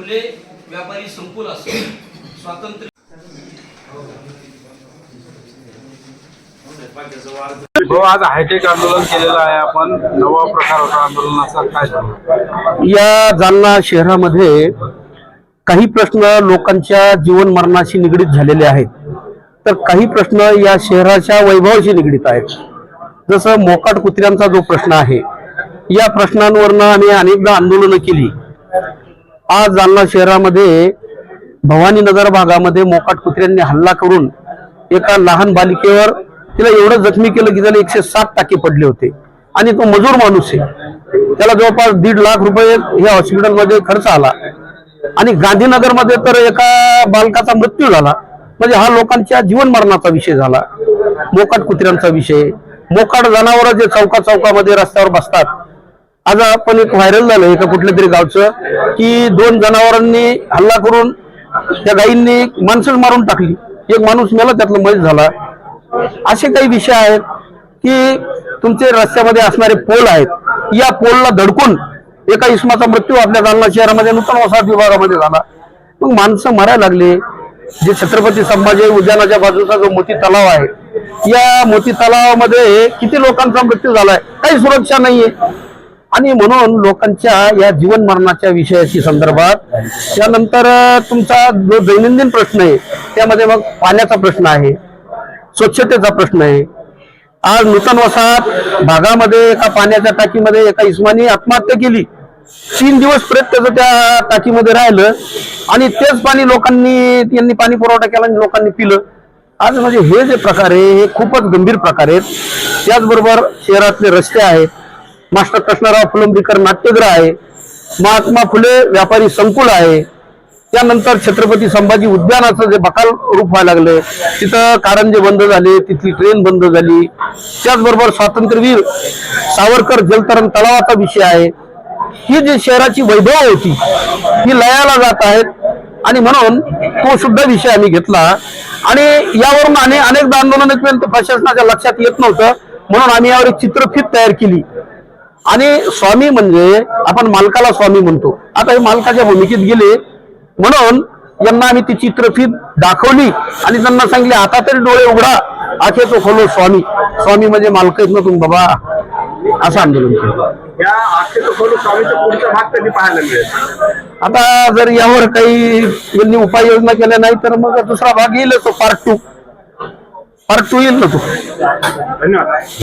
फुले व्यापारी संकुल असो स्वातंत्र्य हो आज हायटेक आंदोलन केलेलं आहे आपण. नवा प्रकार होता आंदोलनाचा. काय झालं? या जालना शहरामध्ये काही प्रश्न लोकांच्या जीवन मरणाशी निगडीत झालेले आहेत. तर काही प्रश्न या शहराच्या वैभवाशी निगडीत आहेत. जसं मोकाट कुत्र्यांचा जो प्रश्न आहे या प्रश्नांवरनं आम्ही अनेकदा आंदोलनं केली. आज जालना शहरामध्ये भवानीनगर भागामध्ये मोकाट कुत्र्यांनी हल्ला करून एका लहान बालिकेवर तिला एवढं जखमी केलं की त्याला एकशे सात टाके पडले होते. आणि तो मजूर माणूस आहे. त्याला जवळपास दीड लाख रुपये ह्या हॉस्पिटलमध्ये खर्च आला. आणि गांधीनगरमध्ये तर एका बालकाचा मृत्यू झाला. म्हणजे हा लोकांच्या जीवन मरणाचा विषय झाला. मोकाट कुत्र्यांचा विषय. मोकाट जनावर जे चौका चौकामध्ये रस्त्यावर बसतात आज आपण एक व्हायरल झालं एका कुठल्या तरी गावचं की दोन जनावरांनी हल्ला करून त्या गायींनी माणसं मारून टाकली. एक माणूस मेला त्यातला मयत झाला. असे काही विषय आहेत की तुमचे रस्त्यामध्ये असणारे पोल आहेत या पोलला धडकून एका इसमाचा मृत्यू आपल्या जालना शहरामध्ये नूतन वसाहत विभागामध्ये झाला. मग माणसं मरायला लागले. जे छत्रपती संभाजी उद्यानाच्या बाजूचा जो मोती तलाव आहे या मोती तलावामध्ये किती लोकांचा मृत्यू झालाय? काही सुरक्षा नाहीये. आणि म्हणून लोकांच्या या जीवन मरणाच्या विषयाशी संदर्भात त्यानंतर तुमचा जो दैनंदिन प्रश्न आहे त्यामध्ये मग पाण्याचा प्रश्न आहे स्वच्छतेचा प्रश्न आहे. आज नूतन वसाहत भागामध्ये एका पाण्याच्या टाकीमध्ये एका इस्मानी आत्महत्या केली. तीन दिवस प्रत्येक त्याचं त्या टाकीमध्ये राहिलं आणि तेच पाणी लोकांनी त्यांनी पाणी पुरवठा केला आणि लोकांनी पिलं. आज म्हणजे हे जे प्रकार आहे हे खूपच गंभीर प्रकार आहेत. त्याचबरोबर शहरातले रस्ते आहेत. मास्टर कृष्णराव फुलंब्रीकर नाट्यगृह आहे. महात्मा फुले व्यापारी संकुल आहे. त्यानंतर छत्रपती संभाजी उद्यानाचं जे बकाल रूप व्हायला लागलं तिथं कारंजे बंद झाले तिथली ट्रेन बंद झाली. त्याचबरोबर स्वातंत्र्यवीर सावरकर जलतरण तलावाचा विषय आहे. ही जी शहराची वैभव होती ही लयाला जात आहेत. आणि म्हणून तो सुद्धा विषय आम्ही घेतला. आणि यावरून आणि अनेकदा आंदोलन प्रशासनाच्या लक्षात येत नव्हतं. म्हणून आम्ही यावर एक चित्रफीत तयार केली. आणि स्वामी म्हणजे आपण मालकाला स्वामी म्हणतो. आता हे मालकाच्या भूमिकेत गेले. म्हणून यांना आम्ही ती चित्रफीत दाखवली आणि त्यांना सांगितले आता तरी डोळे उघडा. आखे तो खोलो स्वामी. स्वामी म्हणजे मालक आहेत ना तुम्ही बाबा. असं आंदोलन आता जर यावर काही यांनी उपाययोजना केल्या नाही तर मग दुसरा भाग येईल तो पार्ट टू पार्ट टू येईल ना तो. धन्यवाद.